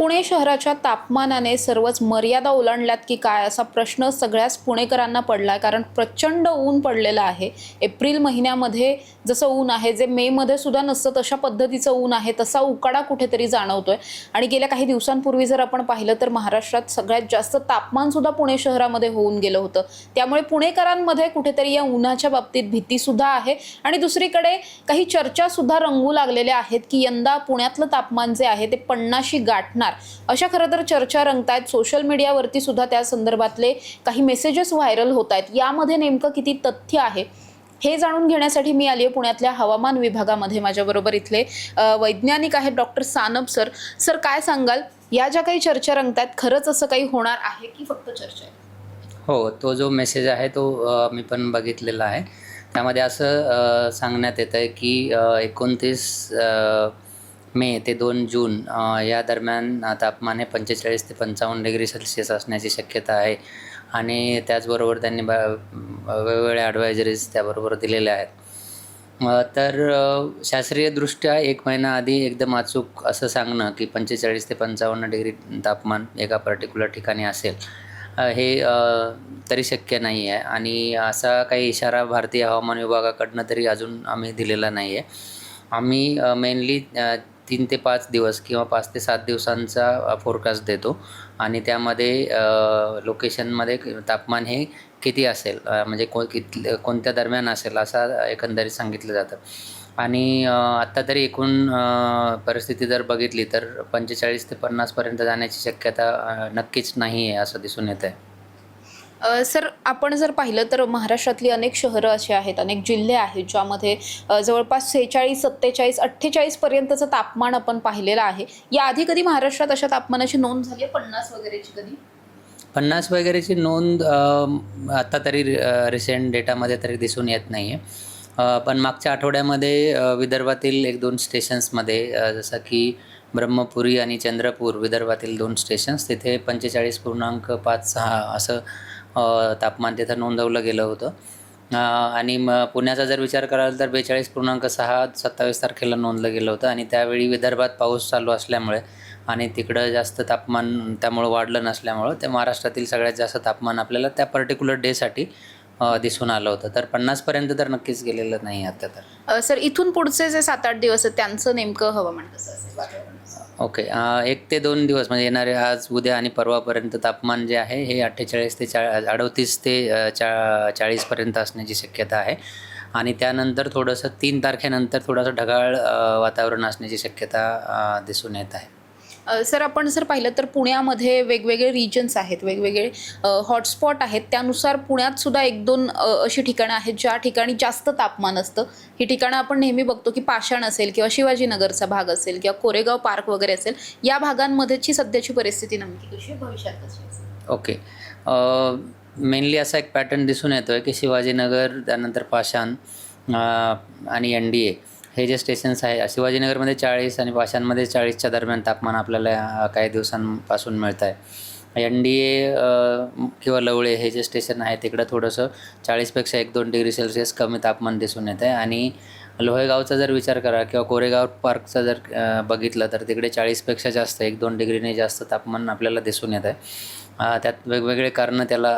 पुणे शहराच्या तापमानाने सर्वच मर्यादा ओलांडल्यात की काय असा प्रश्न सगळ्याच पुणेकरांना पडला आहे कारण प्रचंड ऊन पडलेलं आहे. एप्रिल महिन्यामध्ये जसं ऊन आहे जे मेमध्ये सुद्धा नसतं तशा पद्धतीचं ऊन आहे तसा उकाडा कुठेतरी जाणवतोय. आणि गेल्या काही दिवसांपूर्वी जर आपण पाहिलं तर महाराष्ट्रात सगळ्यात जास्त तापमान सुद्धा पुणे शहरामध्ये होऊन गेलं होतं. त्यामुळे पुणेकरांमध्ये कुठेतरी या उन्हाच्या बाबतीत भीती सुद्धा आहे. आणि दुसरीकडे काही चर्चा सुद्धा रंगू लागलेल्या आहेत की यंदा पुण्यातलं तापमान जे आहे ते पन्नाशी गाठणार. अशा खरं तर चर्चा रंगतायत. सोशल मीडियावरती सुद्धा त्या संदर्भातले काही मेसेजेस व्हायरल होत आहेत यामध्ये नेमकं किती तथ्य आहे? हे जाणून घेण्यासाठी मी आली आहे पुण्यातल्या हवामान विभागामध्ये माझ्याबरोबर इथले वैज्ञानिक आहेत डॉक्टर सानप सर सर काय सांगाल? या ज्या काही चर्चा रंगतायत खरंच असं काही होणार आहे की फक्त चर्चा आहे? हो तो जो मेसेज आहे तो मी पण बघितलेला आहे. त्यामध्ये असं सांगण्यात येतं आहे की एकोणतीस मे ते दोन जून या दरम्यान तापमान हे पंचेचाळीस ते पंचावन्न डिग्री सेल्सिअस असण्याची शक्यता आहे. आणि त्याचबरोबर त्यांनी ब वेगवेगळ्या ॲडवायझरीज त्याबरोबर दिलेल्या आहेत. तर शास्त्रीयदृष्ट्या एक महिना आधी एकदम अचूक असं सांगणं की पंचेचाळीस ते पंचावन्न डिग्री तापमान एका पर्टिक्युलर ठिकाणी असेल हे तरी शक्य नाही आहे. आणि असा काही इशारा भारतीय हवामान विभागाकडनं तरी अजून आम्ही दिलेला नाही आहे. आम्ही मेनली तीन ते पाच दिवस किंवा पाच ते सात दिवसांचा फोरकास्ट देतो. आणि त्यामध्ये लोकेशनमध्ये तापमान हे किती असेल? म्हणजे को कित कोणत्या दरम्यान असेल? असा एकंदरीत सांगितलं जातं. आणि आत्ता तरी एकूण परिस्थिती जर बघितली तर पंचेचाळीस ते पन्नासपर्यंत जाण्याची शक्यता नक्कीच नाही आहे असं दिसून येतं आहे सर आपण जर पाहिलं तर महाराष्ट्रातली अनेक शहरं अशी आहेत अनेक जिल्हे आहेत ज्यामध्ये जवळपास सेहेचाळीस सत्तेचाळीस अठ्ठेचाळीस पर्यंतचं तापमान आपण पाहिलेलं आहे. याआधी कधी महाराष्ट्रात अशा तापमानाची नोंद झाली आहे पन्नास वगैरेची कधी? पन्नास वगैरेची नोंद आत्ता तरी रिसेंट डेटामध्ये तरी दिसून येत नाही आहे पण मागच्या आठवड्यामध्ये विदर्भातील एक दोन स्टेशन्समध्ये जसं की ब्रह्मपुरी आणि चंद्रपूर विदर्भातील दोन स्टेशन्स तिथे पंचेचाळीस पूर्णांक पाच सहा असं तापमान तिथं नोंदवलं गेलं होतं. आणि मग पुण्याचा जर विचार कराल तर बेचाळीस पूर्णांक सहा सत्तावीस तारखेला नोंदलं गेलं होतं आणि त्यावेळी विदर्भात पाऊस चालू असल्यामुळे आणि तिकडं जास्त तापमान त्यामुळं वाढलं नसल्यामुळं ते महाराष्ट्रातील सगळ्यात जास्त तापमान आपल्याला त्या पर्टिक्युलर डेसाठी दिसून आलं होतं. तर पन्नासपर्यंत तर नक्कीच गेलेलं नाही आता तर. सर इथून पुढचे जे सात आठ दिवस आहेत त्यांचं नेमकं हवामान कसं असेल? ओके एक ते दोन दिवस म्हणजे येणारे आज उद्या आणि परवापर्यंत तापमान जे आहे हे अठ्ठेचाळीस ते चा अडतीस ते चा चाळीसपर्यंत असण्याची शक्यता आहे. आणि त्यानंतर थोडंसं तीन तारखेनंतर थोडंसं ढगाळ वातावरण असण्याची शक्यता दिसून येत आहे. सर आपण जर पाहिलं तर पुण्यामध्ये वेगवेगळे रिजन्स आहेत वेगवेगळे हॉटस्पॉट आहेत. त्यानुसार पुण्यात सुद्धा एक दोन अशी ठिकाणं आहेत ज्या ठिकाणी जास्त तापमान असतं. ही ठिकाणं आपण नेहमी बघतो की पाषाण असेल किंवा शिवाजीनगरचा भाग असेल किंवा कोरेगाव पार्क वगैरे असेल या भागांमध्येची सध्याची परिस्थिती नमकी कशी भविष्यात कशी असेल ओके. मेनली असा एक पॅटर्न दिसून येतो आहे की शिवाजीनगर त्यानंतर पाषाण आणि एन डी ए हे जे स्टेशन्स आहे शिवाजीनगरमध्ये चाळीस आणि पाशांमध्ये चाळीसच्या दरम्यान तापमान आपल्याला काही दिवसांपासून मिळतं आहे एन डी ए किंवा लवळे हे जे स्टेशन आहे तिकडं थोडंसं चाळीसपेक्षा एक दोन डिग्री सेल्सिअस कमी तापमान दिसून येतं आहे आणि लोहेगावचा जर विचार करा किंवा कोरेगाव पार्कचा जर बघितलं तर तिकडे चाळीसपेक्षा जास्त एक दोन डिग्रीने जास्त तापमान आपल्याला दिसून येत आहे त्यात वेगवेगळे कारणं त्याला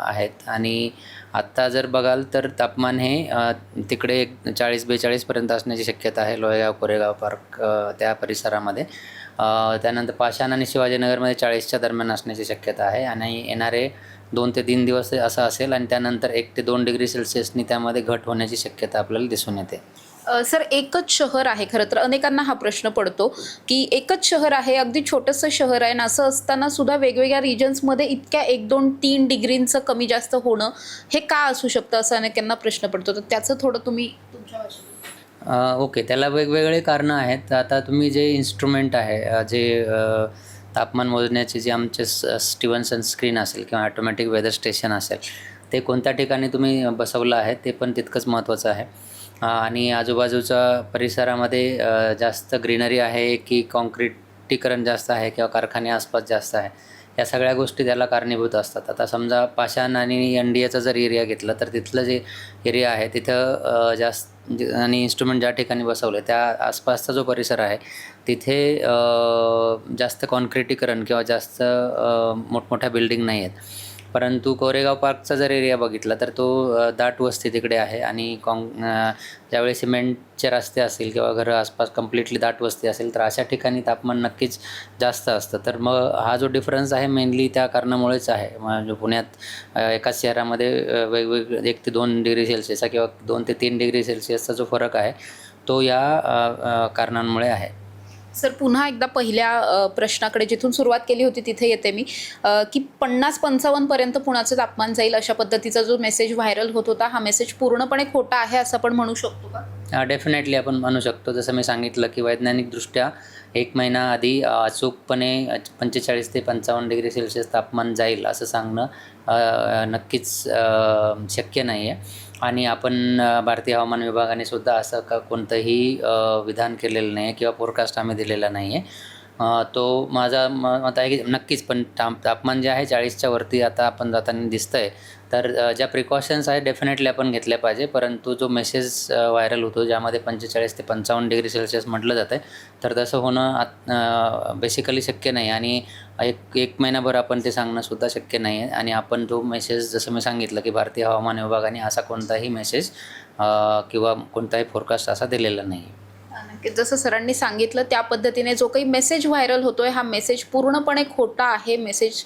आहेत. आणि आत्ता जर बघाल तर तापमान हे तिकडे एक चाळीस बेचाळीसपर्यंत असण्याची शक्यता आहे लोहेगाव कोरेगाव पार्क त्या परिसरामध्ये. त्यानंतर पाषाण आणि शिवाजीनगरमध्ये चाळीसच्या दरम्यान असण्याची शक्यता आहे. आणि येणारे दोन ते तीन दिवस असं असेल आणि त्यानंतर एक ते दोन डिग्री सेल्सिअसनी त्यामध्ये घट होण्याची शक्यता आपल्याला दिसून येते. सर एकच शहर आहे खरं तर. अनेकांना हा प्रश्न पडतो की एकच शहर आहे अगदी छोटंसं शहर आहे आणि असं असताना सुद्धा वेगवेगळ्या रिजन्समध्ये इतक्या एक दोन तीन डिग्रींचं कमी जास्त होणं हे का असू शकतं असं अनेकांना प्रश्न पडतो? तर त्याचं थोडं तुम्ही तुमच्या ओके. त्याला वेगवेगळे कारणं आहेत. आता तुम्ही जे इन्स्ट्रुमेंट आहे जे तापमान मोजण्याचे जे आमचे स स्टीवनसन स्क्रीन असेल किंवा ॲटोमॅटिक वेदर स्टेशन असेल ते कोणत्या ठिकाणी तुम्ही बसवलं आहे ते पण तितकंच महत्त्वाचं आहे. आणि आजूबाजूच्या परिसरामध्ये जास्त ग्रीनरी आहे की कॉन्क्रीटीकरण जास्त आहे किंवा कारखाने आसपास जास्त आहे. या सगळ्या गोष्टी त्याला कारणीभूत असतात. आता समजा पाषाण आणि एन डी एचा जर एरिया घेतला तर तिथलं जे एरिया आहे तिथं जास्त आणि इन्स्ट्रुमेंट ज्या ठिकाणी बसवले त्या आसपासचा जो परिसर आहे तिथे जास्त कॉन्क्रिटीकरण किंवा जास्त मोठमोठ्या बिल्डिंग नाही आहेत. परंतु कोरेगाव पार्कचा जर एरिया बघितला तर तो दाट वस्ती तिकडे आहे आणि कॉन ज्यावेळी सिमेंटचे रस्ते असतील किंवा घरं आसपास कम्प्लिटली दाट वस्ती असेल तर अशा ठिकाणी तापमान नक्कीच जास्त असतं. तर मग हा जो डिफरन्स आहे मेनली त्या कारणामुळेच आहे. म्हणजे पुण्यात एकाच शहरामध्ये वेगवेगळे एक ते दोन डिग्री सेल्सिअसचा किंवा दोन ते तीन डिग्री सेल्सिअसचा जो फरक आहे तो या कारणांमुळे आहे. सर पुन्हा एकदा पहिल्या प्रश्नाकडे जिथून सुरुवात केली होती तिथे येते मी की पन्नास पंचावन्नपर्यंत पुण्याचं तापमान जाईल अशा पद्धतीचा जो मेसेज व्हायरल होत होता हा मेसेज पूर्णपणे खोटा आहे असं आपण म्हणू शकतो का? डेफिनेटली आपण म्हणू शकतो. जसं मी सांगितलं की वैज्ञानिकदृष्ट्या एक महिना आधी अचूकपणे पंचेचाळीस ते पंचावन्न डिग्री सेल्सिअस तापमान जाईल असं सांगणं नक्कीच शक्य नाही आहे आणि आपण भारतीय हवामान विभागाने सुद्धा असं का कोणतंही विधान केलेलं नाही आहे किंवा फोरकास्ट आम्ही दिलेला नाही आहे तो माझा म- मत आहे की नक्कीच पण ता तापमान जे आहे चाळीसच्या वरती आता आपण जाताना दिसतं आहे तर ज्या प्रिकॉशन्स आहेत डेफिनेटली आपण घेतल्या पाहिजे. परंतु जो मेसेज व्हायरल होतो ज्यामध्ये पंचेचाळीस ते पंचावन्न डिग्री सेल्सिअस म्हटलं जातं आहे तर तसं होणं बेसिकली शक्य नाही. आणि एक एक महिनाभर आपण ते सांगणंसुद्धा शक्य नाही. आहे आणि आपण तो मेसेज जसं मी सांगितलं की भारतीय हवामान विभागाने असा कोणताही मेसेज किंवा कोणताही फोरकास्ट असा दिलेला नाही. आहे जसं सरांनी सांगितलं त्या पद्धतीने जो काही मेसेज व्हायरल होतोय हा मेसेज पूर्णपणे खोटा आहे. मेसेज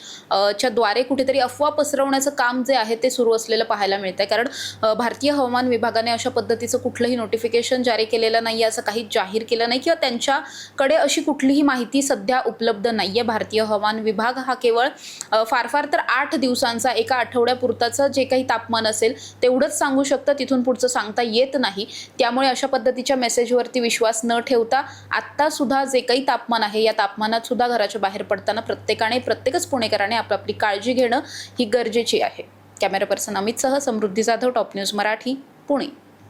च्या द्वारे कुठेतरी अफवा पसरवण्याचं काम जे आहे ते सुरू असलेलं पाहायला मिळतंय. कारण भारतीय हवामान विभागाने अशा पद्धतीचं कुठलंही नोटिफिकेशन जारी केलेलं नाही असं काही जाहीर केलं नाही किंवा त्यांच्याकडे अशी कुठलीही माहिती सध्या उपलब्ध नाही आहे भारतीय हवामान विभाग हा केवळ फार फार तर आठ दिवसांचा एका आठवड्यापुरताचं जे काही तापमान असेल तेवढंच सांगू शकतं. तिथून पुढचं सांगता येत नाही. त्यामुळे अशा पद्धतीच्या मेसेजवरती विश्वास न ठेवता आत्तासुद्धा जे काही तापमान आहे या तापमानात सुद्धा घराच्या बाहेर पडताना प्रत्येकाने प्रत्येकच पुणेकराने आपापली काळजी घेणं ही गरजेची आहे. कॅमेरा पर्सन अमितसह समृद्धी जाधव टॉप न्यूज मराठी पुणे.